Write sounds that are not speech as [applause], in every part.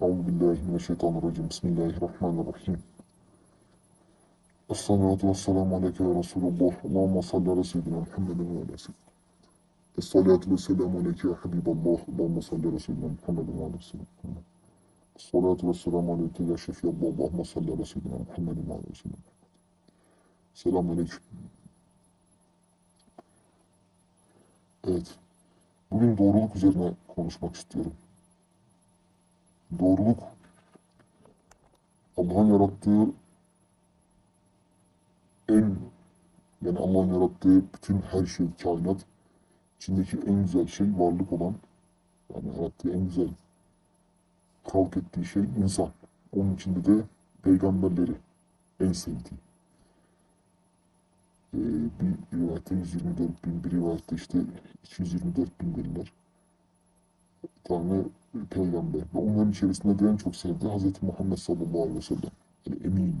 Euzu billahi mineşşeytanirracim. Bismillahirrahmanirrahim. Esselatu vesselamu aleyke ya Resulullah. Allahümme salli ala seyyidina Muhammedin ve ala seyyidina. Esselatu vesselamu aleyke ya Habiballah. Allahümme salli ala seyyidina Muhammedin ve ala seyyidina. Esselatu vesselamu aleyke ya Şefiyallah. Allahümme salli ala seyyidina Muhammedin ve ala seyyidina. Selamun aleyküm. Evet. Bugün doğruluk üzerine konuşmak istiyorum. Doğruluk Allah'ın yarattığı en yani Allah'ın yarattığı bütün her şey, kainat içindeki en güzel şey varlık olan yani yarattığı en güzel kalk ettiği şey insan. Onun içinde de peygamberleri en sevdiği. Ee, bir rivayette 124 bin, bir rivayette işte 224 bin dediler. Tane peygamber. Ve onların içerisinde de en çok sevdiği Hz. Muhammed sallallahu aleyhi ve sellem. Yani emin.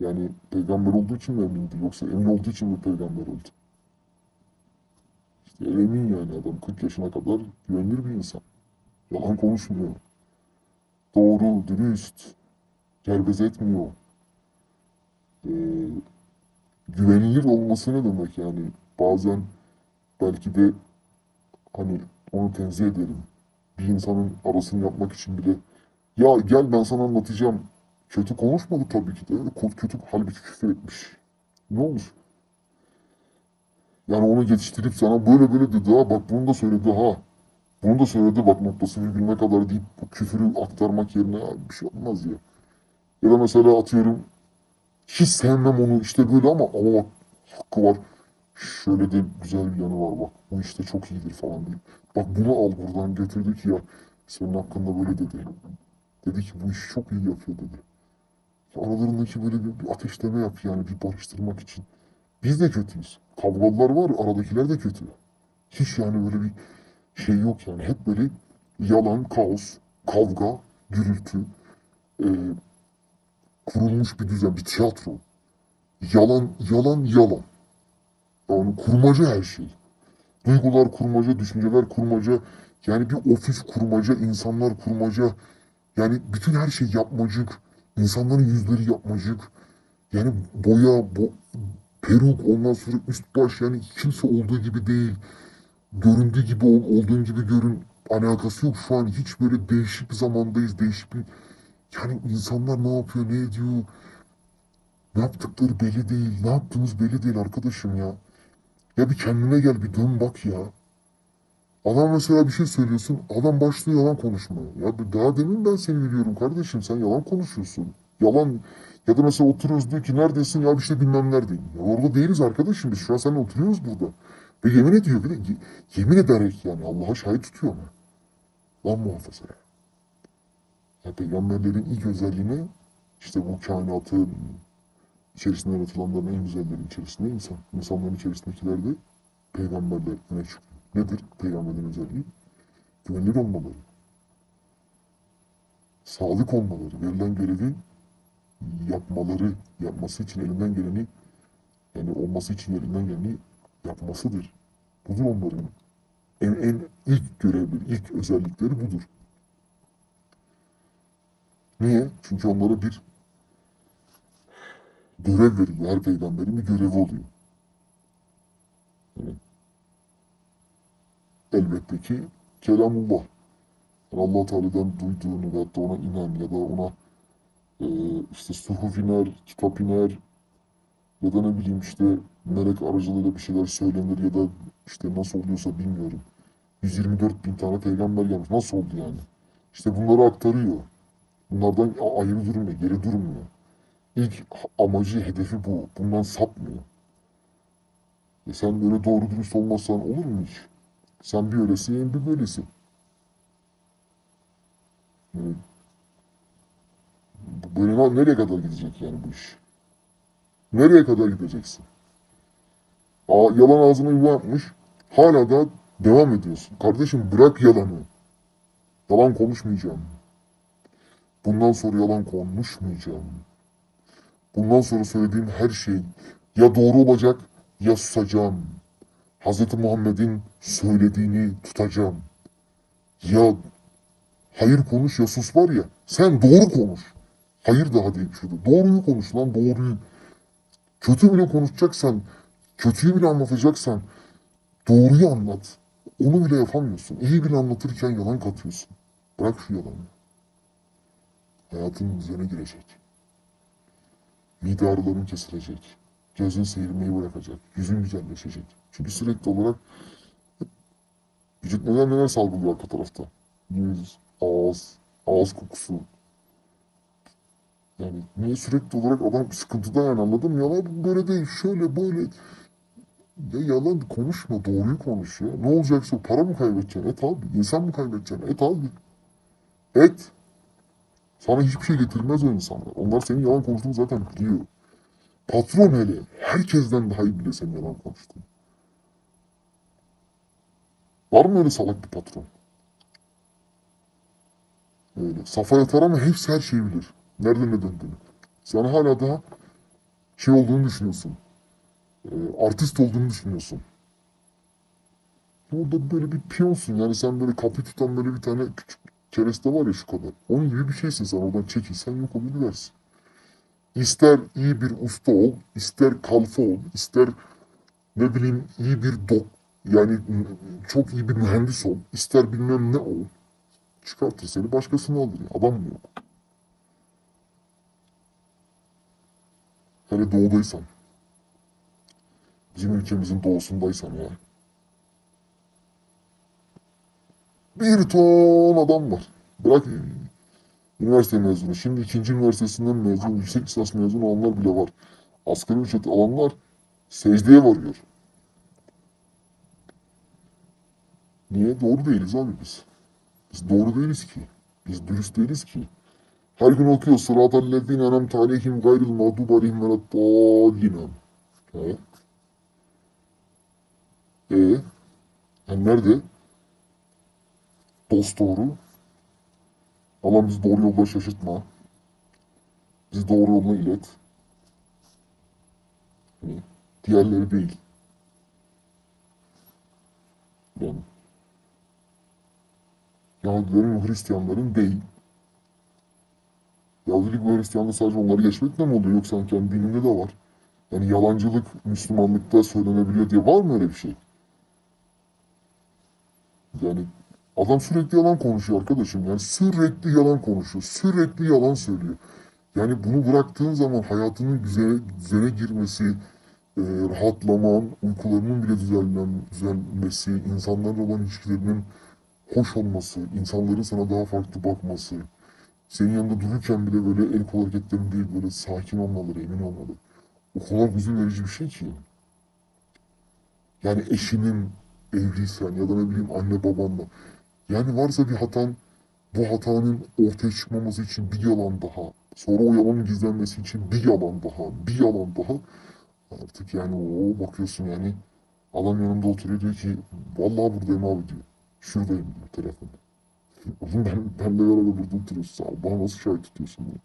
Yani peygamber olduğu için mi emindi yoksa emin olduğu için mi peygamber oldu? İşte emin yani adam 40 yaşına kadar güvenilir bir insan. Yalan konuşmuyor. Doğru, dürüst. Cerbeze etmiyor. Ee, güvenilir olması ne demek yani? Bazen belki de hani onu tenzih ederim. Bir insanın arasını yapmak için bile ya gel ben sana anlatacağım. Kötü konuşmadı tabii ki de. Kötü halbuki küfür etmiş. Ne olur? Yani onu yetiştirip sana böyle böyle dedi ha bak bunu da söyledi ha. Bunu da söyledi bak noktası virgülüne kadar deyip bu küfürü aktarmak yerine ya bir şey olmaz ya. Ya da mesela atıyorum hiç sevmem onu işte böyle ama ama bak hakkı var. Şöyle de güzel bir yanı var bak. Bu işte çok iyidir falan deyip. Bak bunu al buradan getirdi ki ya senin hakkında böyle dedi. Dedi ki bu işi çok iyi yapıyor dedi. Aralarındaki böyle bir, bir ateşleme yap yani bir barıştırmak için. Biz de kötüyüz. Kavgalılar var aradakiler de kötü. Hiç yani böyle bir şey yok yani. Hep böyle yalan, kaos, kavga, gürültü, e, kurulmuş bir düzen, bir tiyatro. Yalan, yalan, yalan. Yani kurmaca her şey. Duygular kurmaca, düşünceler kurmaca. Yani bir ofis kurmaca, insanlar kurmaca. Yani bütün her şey yapmacık. İnsanların yüzleri yapmacık. Yani boya, bo peruk, ondan sonra üst baş yani kimse olduğu gibi değil. Göründüğü gibi ol, olduğun gibi görün. Alakası yok şu an hiç böyle değişik bir zamandayız. Değişik bir yani insanlar ne yapıyor, ne ediyor? Ne yaptıkları belli değil. Ne yaptığımız belli değil arkadaşım ya. Ya bir kendine gel, bir dön bak ya. Adam mesela bir şey söylüyorsun, adam başlıyor yalan konuşmaya. Ya daha demin ben seni biliyorum kardeşim, sen yalan konuşuyorsun. Yalan ya da mesela oturuyoruz diyor ki neredesin ya işte bilmem neredeyim. Ya orada değiliz arkadaşım biz şu an seninle oturuyoruz burada. Ve yemin ediyor bir de ye- yemin ederek yani Allah'a şahit tutuyor mu? Lan muhafaza ya. Ya peygamberlerin ilk özelliğine işte bu kainatın içerisinde yaratılanların en güzellerin içerisinde insan. İnsanların içerisindekiler de peygamberler öne çıkıyor. Nedir peygamberin özelliği? Güvenilir olmaları. Sadık olmaları. Verilen görevi yapmaları, yapması için elinden geleni yani olması için elinden geleni yapmasıdır. Budur onların en, en ilk görevleri, ilk özellikleri budur. Niye? Çünkü onlara bir görev veriliyor. Her peygamberin bir görevi oluyor. Elbette ki kelamullah. Yani allah Teala'dan duyduğunu veyahut da ona inen ya da ona e, işte suhuf iner, kitap iner ya da ne bileyim işte melek aracılığıyla bir şeyler söylenir ya da işte nasıl oluyorsa bilmiyorum. 124 bin tane peygamber gelmiş. Nasıl oldu yani? İşte bunları aktarıyor. Bunlardan ayrı durmuyor, geri durmuyor. İlk amacı, hedefi bu. Bundan sapmıyor. E sen böyle doğru dürüst olmazsan olur mu hiç? Sen bir öylesin, bir böylesin. Yani böyle nereye kadar gidecek yani bu iş? Nereye kadar gideceksin? Aa, yalan ağzına yuva. Hala da devam ediyorsun. Kardeşim bırak yalanı. Yalan konuşmayacağım. Bundan sonra yalan konuşmayacağım. Bundan sonra söylediğim her şey ya doğru olacak ya susacağım. Hz. Muhammed'in söylediğini tutacağım. Ya hayır konuş ya sus var ya. Sen doğru konuş. Hayır daha değil şurada. Doğruyu konuş lan doğruyu. Kötü bile konuşacaksan, kötüyü bile anlatacaksan doğruyu anlat. Onu bile yapamıyorsun. İyi bile anlatırken yalan katıyorsun. Bırak şu yalanı. Hayatın düzene girecek. Mide kesilecek. Gözün seyirmeyi bırakacak. Yüzün güzelleşecek. Çünkü sürekli olarak vücut neler neler salgılıyor arka tarafta. Yüz, ağız, ağız kokusu. Yani niye sürekli olarak adam sıkıntıda yani anladın mı? Yalan böyle değil, şöyle böyle. Ya yalan konuşma, doğruyu konuş ya. Ne olacaksa para mı kaybedeceksin? Et abi. İnsan mı kaybedeceksin? Et abi. Et. Sana hiçbir şey getirmez o insanlar. Onlar senin yalan konuştuğunu zaten biliyor. Patron hele. Herkesten daha iyi bile senin yalan konuştuğunu. Var mı öyle salak bir patron? Öyle. Safa yatar ama hepsi her şeyi bilir. Nerede ne döndüğünü. Sen hala daha şey olduğunu düşünüyorsun. Ee, artist olduğunu düşünüyorsun. Orada böyle bir piyonsun. Yani sen böyle kapı tutan böyle bir tane küçük kereste var ya şu kadar. Onun gibi bir şeysin sen. Oradan çekilsen yok oluversin. İster iyi bir usta ol, ister kalfa ol, ister ne bileyim iyi bir dok, yani çok iyi bir mühendis ol, ister bilmem ne ol. Çıkartır seni başkasını alır. Adam mı yok? Hele doğudaysan. Bizim ülkemizin doğusundaysan ya. Bir ton adam var. Bırak üniversite mezunu. Şimdi ikinci üniversitesinden mezun, yüksek lisans mezunu olanlar bile var. Asgari ücret alanlar secdeye varıyor. Niye? Doğru değiliz abi biz. Biz doğru değiliz ki. Biz dürüst değiliz ki. Her gün okuyor. Sıratal lezine enemte aleyhim gayril mağdub aleyhim ve leddallin. He? E, yani nerede? Dost doğru. Allah'ım bizi doğru yolda şaşırtma. Bizi doğru yoluna ilet. Hani diğerleri değil. Yani Yahudilerin Hristiyanların değil. Yahudilik ve Hristiyanlığı sadece onları geçmekle mi oluyor yoksa kendi dininde de var. Yani yalancılık Müslümanlıkta söylenebiliyor diye var mı öyle bir şey? Yani adam sürekli yalan konuşuyor arkadaşım. Yani sürekli yalan konuşuyor. Sürekli yalan söylüyor. Yani bunu bıraktığın zaman hayatının düzene, düzene girmesi, e, rahatlaman, uykularının bile düzenlen, düzenmesi, insanlarla olan ilişkilerinin hoş olması, insanların sana daha farklı bakması, senin yanında dururken bile böyle el kol hareketlerin değil böyle sakin olmaları, emin olmaları. O kadar huzur verici bir şey ki. Yani eşinin evliysen ya da ne bileyim anne babanla. Yani varsa bir hatan bu hatanın ortaya çıkmaması için bir yalan daha. Sonra o yalanın gizlenmesi için bir yalan daha. Bir yalan daha. Artık yani o bakıyorsun yani adam yanımda oturuyor diyor ki vallahi buradayım abi diyor. Şuradayım diyor telefonda. [laughs] Oğlum ben, benle beraber burada oturuyorsun. Bana nasıl şahit tutuyorsun diyor.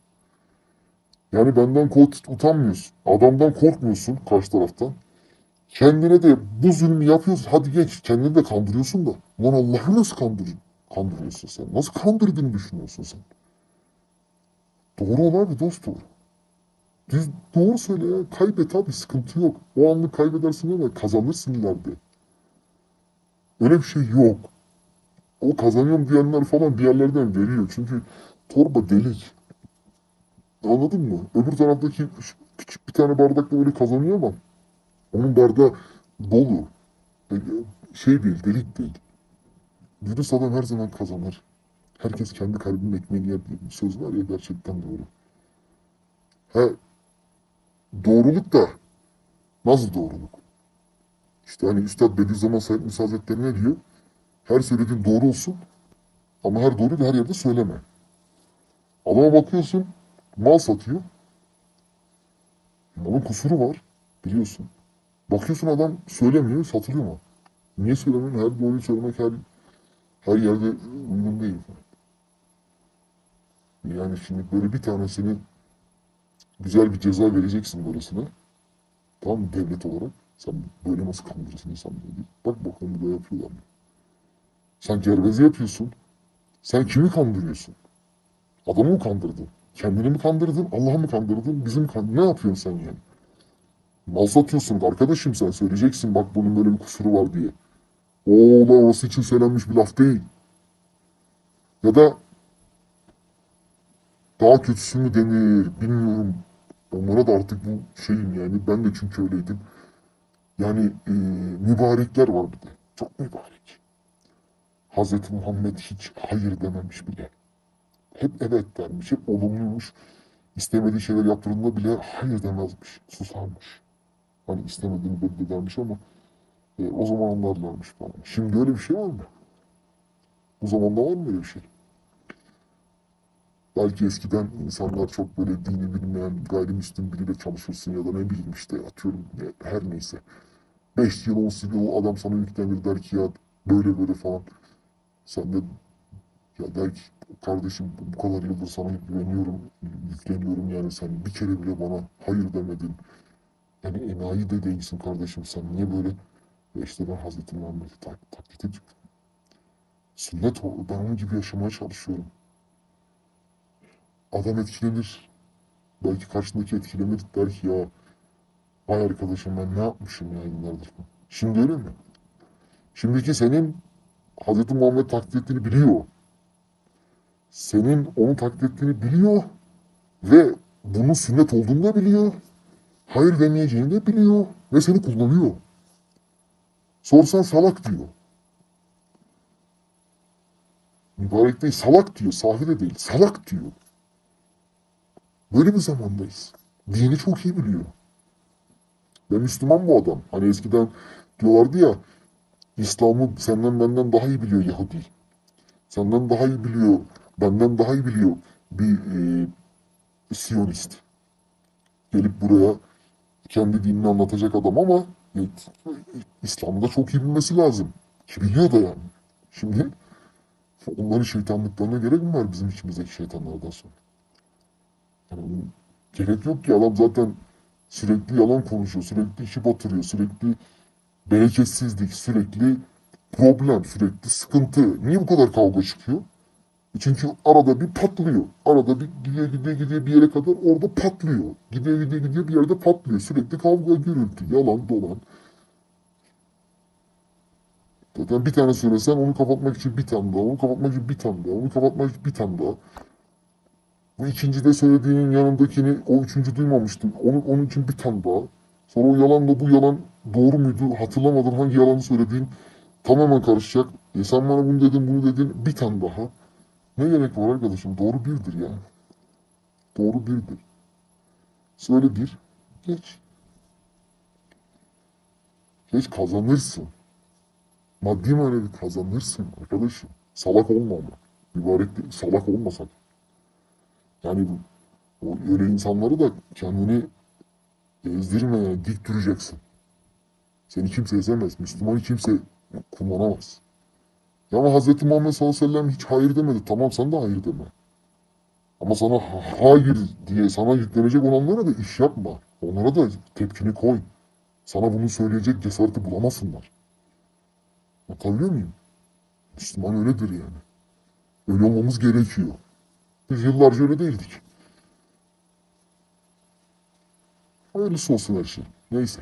Yani benden utanmıyorsun. Adamdan korkmuyorsun karşı taraftan. Kendine de bu zulmü yapıyorsun. Hadi geç. Kendini de kandırıyorsun da. Lan Allah'ı nasıl kandırır, kandırıyorsun sen? Nasıl kandırdığını düşünüyorsun sen? Doğru ol abi dost doğru. Düz, doğru söyle ya. Kaybet abi sıkıntı yok. O anlık kaybedersin ama kazanırsın ileride. Öyle bir şey yok. O kazanıyorum diyenler falan bir yerlerden veriyor. Çünkü torba delik. Anladın mı? Öbür taraftaki küçük bir tane bardakla öyle kazanıyor ama onun bardağı dolu. E, Şey değil, delik değil. Dürüst adam her zaman kazanır. Herkes kendi kalbinin ekmeğini yer diye bir söz var ya gerçekten doğru. Ha, doğruluk da nasıl doğruluk? İşte hani Üstad Bediüzzaman Said Nursi ne diyor? Her söylediğin doğru olsun ama her doğruyu da her yerde söyleme. Adama bakıyorsun mal satıyor. Malın kusuru var biliyorsun. Bakıyorsun adam söylemiyor satılıyor mu? Niye söylemiyorsun? Her doğruyu söylemek her, her yerde uygun değil. Yani şimdi böyle bir tanesini güzel bir ceza vereceksin. Tamam mı? devlet olarak. Sen böyle nasıl kandırırsın insanları diye. Bak bakalım bir de yapıyorlar mı? Sen cerveze yapıyorsun. Sen kimi kandırıyorsun? Adamı mı kandırdın? Kendini mi kandırdın? Allah'ı mı kandırdın? Bizi mi kandırdın? Ne yapıyorsun sen yani? Mal satıyorsun arkadaşım sen söyleyeceksin bak bunun böyle bir kusuru var diye. O olay orası için söylenmiş bir laf değil. Ya da daha kötüsü mü denir bilmiyorum. Onlara da artık bu şeyim yani ben de çünkü öyleydim. Yani e, mübarekler var bir de. Çok mübarek. Hazreti Muhammed hiç hayır dememiş bile. Hep evet dermiş, hep olumluymuş. İstemediği şeyler yaptığında bile hayır demezmiş, susarmış. Hani istemediğini belli edermiş ama e, o zaman falan. Şimdi öyle bir şey var mı? Bu zamanda var mı öyle bir şey? Belki eskiden insanlar çok böyle dini bilmeyen gayrimüslim biriyle çalışırsın ya da ne bileyim işte atıyorum her neyse. 5 yıl 10 yıl adam sana yüklenir der ki ya böyle böyle falan. Sen de ya der ki kardeşim bu kadar yıldır sana güveniyorum, yükleniyorum yani sen bir kere bile bana hayır demedin. Yani enayi de değilsin kardeşim sen niye böyle? Ve işte ben Hazreti Muhammed'i tak taklit ediyorum. Sünnet o. Ben onun gibi yaşamaya çalışıyorum. Adam etkilenir. Belki karşındaki etkilenir der ki ya vay arkadaşım ben ne yapmışım ya yıllardır. Şimdi öyle mi? Şimdiki senin Hazreti Muhammed taklit ettiğini biliyor. Senin onu taklit ettiğini biliyor ve bunun sünnet olduğunu da biliyor. Hayır demeyeceğini de biliyor ve seni kullanıyor. Sorsan salak diyor. Mübarek değil salak diyor. Sahi de değil salak diyor. Böyle bir zamandayız. Dini çok iyi biliyor. Ve Müslüman bu adam. Hani eskiden diyorlardı ya İslam'ı senden benden daha iyi biliyor Yahudi. Senden daha iyi biliyor, benden daha iyi biliyor bir e, Siyonist. Gelip buraya kendi dinini anlatacak adam ama e, İslam'da çok iyi bilmesi lazım. Ki biliyor da yani. Şimdi onların şeytanlıklarına gerek mi var bizim içimizdeki şeytanlardan sonra? Yani gerek yok ki adam zaten sürekli yalan konuşuyor, sürekli işi batırıyor, sürekli bereketsizlik, sürekli problem, sürekli sıkıntı. Niye bu kadar kavga çıkıyor? Çünkü arada bir patlıyor. Arada bir gidiyor gidiyor gidiyor bir yere kadar orada patlıyor. Gidiyor gidiyor gidiyor bir yerde patlıyor. Sürekli kavga, gürültü, yalan, dolan. Zaten bir tane söylesen onu kapatmak için bir tane daha, onu kapatmak için bir tane daha, onu kapatmak için bir tane daha. Bu ikinci de söylediğinin yanındakini o üçüncü duymamıştın. Onun, onun için bir tane daha. Sonra o yalanla bu yalan doğru muydu hatırlamadın hangi yalanı söylediğin tamamen karışacak. E sen bana bunu dedin bunu dedin bir tane daha. Ne gerek var arkadaşım doğru birdir yani. Doğru birdir. Söyle bir geç. Geç kazanırsın. Maddi manevi kazanırsın arkadaşım. Salak olma ama. Mübarek değil, salak olmasak. Yani bu, o öyle insanları da kendini ezdirme dik duracaksın. Seni kimse ezemez. Müslümanı kimse kullanamaz. Ama Hz. Muhammed sallallahu aleyhi ve sellem hiç hayır demedi. Tamam sen de hayır deme. Ama sana ha- hayır diye sana yüklenecek olanlara da iş yapma. Onlara da tepkini koy. Sana bunu söyleyecek cesareti bulamasınlar. Anlatabiliyor muyum? Müslüman öyledir yani. Öyle olmamız gerekiyor. Biz yıllarca öyle değildik. Hayırlısı olsun her şey. Neyse.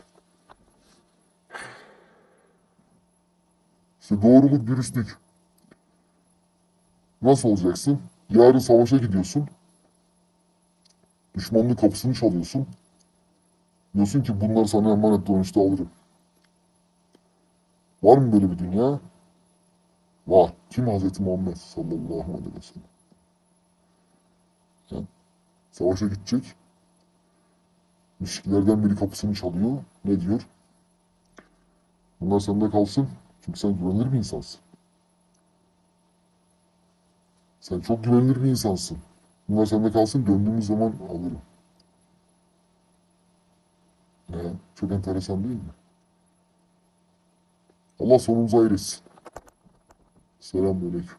İşte doğruluk, dürüstlük. Nasıl olacaksın? Yarın savaşa gidiyorsun. Düşmanın kapısını çalıyorsun. Diyorsun ki bunlar sana emanet dönüşte alırım. Var mı böyle bir dünya? Var. Kim Hazreti Muhammed sallallahu aleyhi ve sellem. Yani savaşa gidecek. Müşriklerden biri kapısını çalıyor. Ne diyor? Bunlar sende kalsın. Çünkü sen güvenilir bir insansın. Sen çok güvenilir bir insansın. Bunlar sende kalsın döndüğümüz zaman alırım. Ya, çok enteresan değil mi? Allah sonumuzu hayır etsin. Selamünaleyküm.